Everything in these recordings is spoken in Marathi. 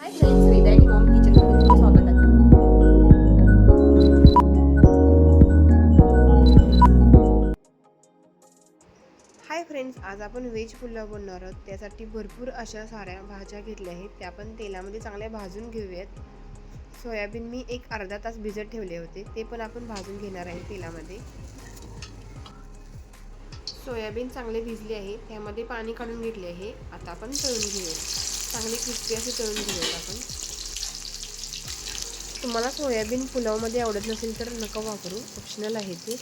हाय फ्रेंड्स वेदा आणि किचनमध्ये तुमचं स्वागत आहे हाय फ्रेंड्स आज आपण व्हेज पुलाव बनवणार आहोत. त्यासाठी भरपूर अशा साऱ्या भाज्या घेतल्या आहेत. त्या पण तेलामध्ये चांगल्या भाजून घेऊयात. सोयाबीन मी एक अर्धा तास भिजत ठेवले होते. ते पण आपण भाजून घेणार आहे तेलामध्ये. सोयाबीन चांगले भिजले आहे. त्यामध्ये पाणी काढून घेतले आहे. आता आपण तळून घेऊयात. चांगली क्रिस्पी असे तळून घेऊयात आपण. तुम्हाला सोयाबीन पुलावमध्ये आवडत नसेल तर नका वापरू. ऑप्शनल आहे ते.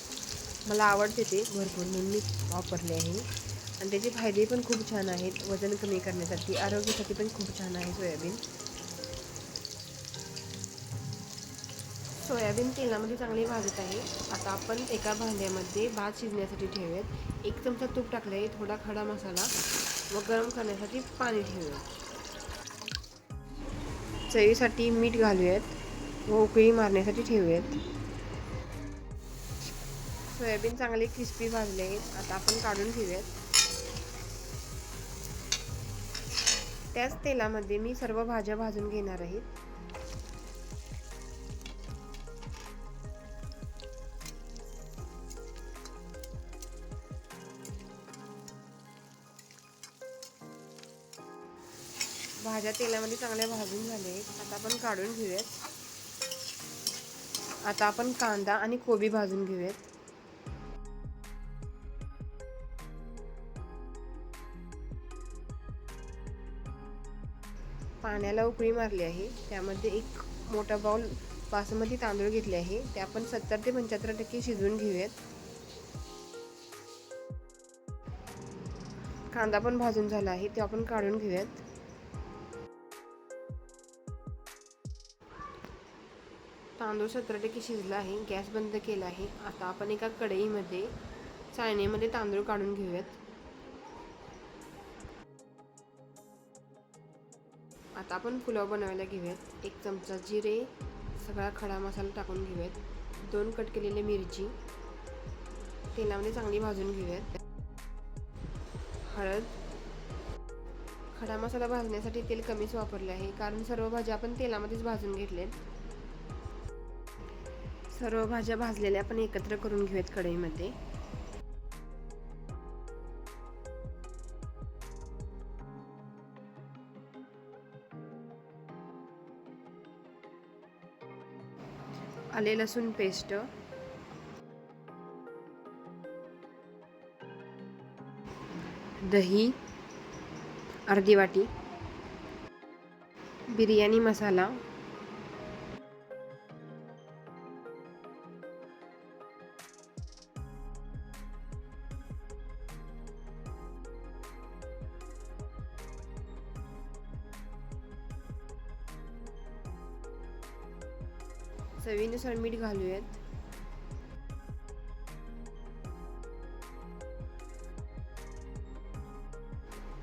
मला आवडते ते भरपूर. म्हणून मी वापरले आहे. आणि त्याचे फायदे पण खूप छान आहेत. वजन कमी करण्यासाठी आरोग्यासाठी पण खूप छान आहे सोयाबीन. सोयाबीन तेलामध्ये चांगली भाजत आहे. आता आपण एका भांड्यामध्ये भात शिजण्यासाठी ठेवूयात. एक चमचा तूप टाकलं आहे थोडा खडा मसाला व गरम करण्यासाठी पाणी ठेवूया चवीसाठी मीठ घालूयात. व उकळी मारण्यासाठी ठेवूयात. सोयाबीन चांगले क्रिस्पी भाजले. आहेत आता आपण काढून घेऊयात. त्याच तेलामध्ये मी सर्व भाज्या भाजून घेणार आहे. भाज्या तेलामध्ये चांगल्या भाजून झाल्या आहेत आता आपण काढून घेऊयात. आता आपण कांदा आणि कोबी भाजून घेऊयात. पाण्याला उकळी मारली आहे. त्यामध्ये एक मोठा बाउल बासमती तांदूळ घेतले आहे. ते आपण सत्तर ते पंच्याहत्तर टक्के शिजवून घेऊयात. कांदा पण भाजून झाला आहे. ते आपण काढून घेऊयात. तांदूळ सतरा टक्के शिजला आहे गॅस बंद केला आहे. आता आपण एका कढईमध्ये चाळणीमध्ये तांदूळ काढून घेऊयात. आता आपण पुलाव बनवायला घेऊयात. एक चमचा जिरे सगळा खडा मसाला टाकून घेऊयात. दोन कट केलेले मिरची. तेलामध्ये चांगली भाजून घेऊयात. हळद. खडा मसाला भाजण्यासाठी तेल कमीच वापरले आहे कारण सर्व भाज्या आपण तेलामध्येच भाजून घेतल्यात सर्व भाज्या भाजलेल्या आपण एकत्र करून घेऊयात कढईमध्ये. आले लसूण पेस्ट. दही अर्धी वाटी. बिर्याणी मसाला. चवीनुसार मीठ घालूयात.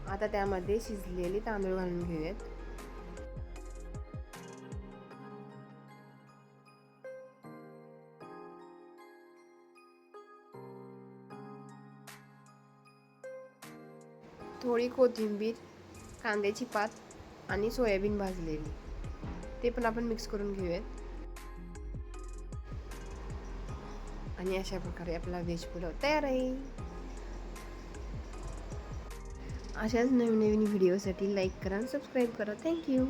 आता त्यामध्ये शिजलेले तांदूळ घालून घेऊयात. थोडी कोथिंबीर कांद्याची पात आणि सोयाबीन भाजलेली. ते पण आपण मिक्स करून घेऊयात. आणि अशा प्रकारे आपला व्हेज पुलाव तयार आहे. अशाच नवीन नवीन व्हिडिओसाठी लाईक करा आणि सबस्क्राईब करा. थँक्यू